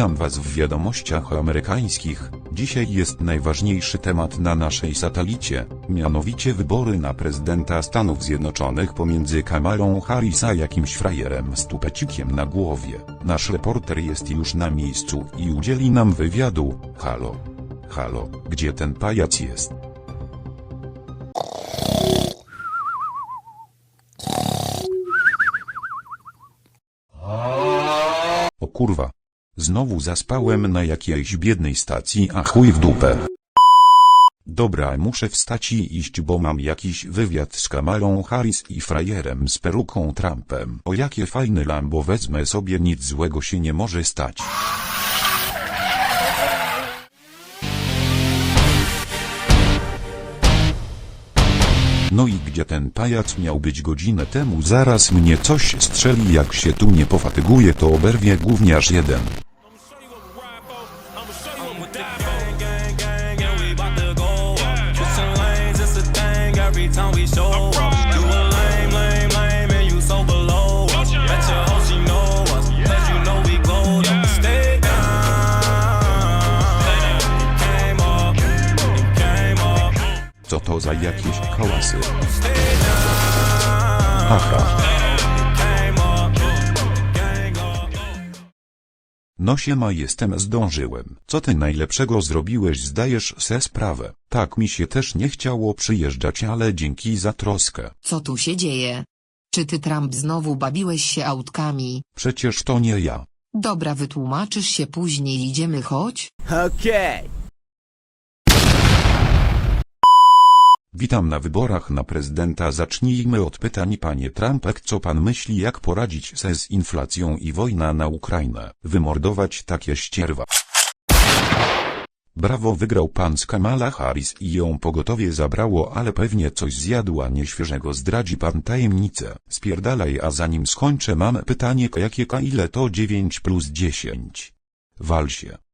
Witam Was w wiadomościach amerykańskich. Dzisiaj jest najważniejszy temat na naszej satelicie, mianowicie wybory na prezydenta Stanów Zjednoczonych pomiędzy Kamalą Harris a jakimś frajerem z tupecikiem na głowie. Nasz reporter jest już na miejscu i udzieli nam wywiadu. Halo. Halo, gdzie ten pajac jest? O kurwa. Znowu zaspałem na jakiejś biednej stacji, a chuj w dupę. Dobra, muszę wstać i iść, bo mam jakiś wywiad z Kamalą Harris i frajerem z peruką Trumpem. O jakie fajne Lambo wezmę sobie, nic złego się nie może stać. No i gdzie ten pajac miał być godzinę temu? Zaraz mnie coś strzeli, jak się tu nie pofatyguje, to oberwie gówniarz jeden. To za jakieś hałasy? Aha. No siema jestem zdążyłem. Co ty najlepszego zrobiłeś zdajesz se sprawę. Tak mi się też nie chciało przyjeżdżać ale dzięki za troskę. Co tu się dzieje? Czy ty Trump znowu bawiłeś się autkami? Przecież to nie ja. Dobra wytłumaczysz się później idziemy chodź? Okay. Witam na wyborach na prezydenta. Zacznijmy od pytań panie Trumpek. Co pan myśli jak poradzić se z inflacją i wojna na Ukrainę? Wymordować takie ścierwa. Brawo wygrał pan z Kamala Harris i ją pogotowie zabrało ale pewnie coś zjadła nieświeżego zdradzi pan tajemnicę. Spierdalaj a zanim skończę mam pytanie jakie ile to 9 plus 10? Wal się.